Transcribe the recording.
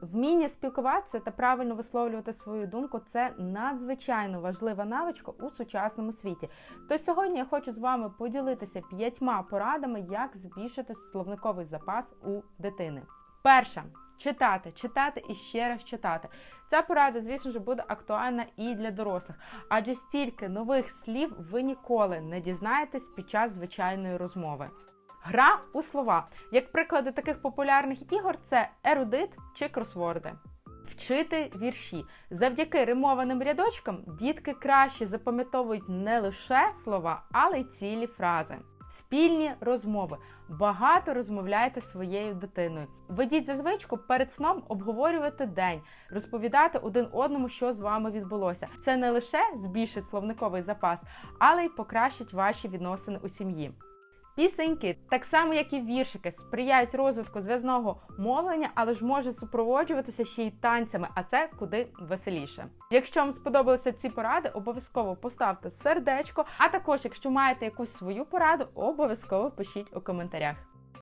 Вміння спілкуватися та правильно висловлювати свою думку це надзвичайно важлива навичка у сучасному світі. То сьогодні я хочу з вами поділитися п'ятьма порадами, як збільшити словниковий запас у дитини. Перша читати, читати і ще раз читати. Ця порада, звісно ж, буде актуальна і для дорослих, адже стільки нових слів ви ніколи не дізнаєтесь під час звичайної розмови. Гра у слова. Як приклади таких популярних ігор, це ерудит чи кросворди. Вчити вірші. Завдяки римованим рядочкам дітки краще запам'ятовують не лише слова, але й цілі фрази. Спільні розмови. Багато розмовляйте своєю дитиною. Ведіть за звичку перед сном обговорювати день, розповідати один одному, що з вами відбулося. Це не лише збільшить словниковий запас, але й покращить ваші відносини у сім'ї. Пісеньки, так само як і віршики, сприяють розвитку зв'язного мовлення, але ж може супроводжуватися ще й танцями, а це куди веселіше. Якщо вам сподобалися ці поради, обов'язково поставте сердечко. А також, якщо маєте якусь свою пораду, обов'язково пишіть у коментарях.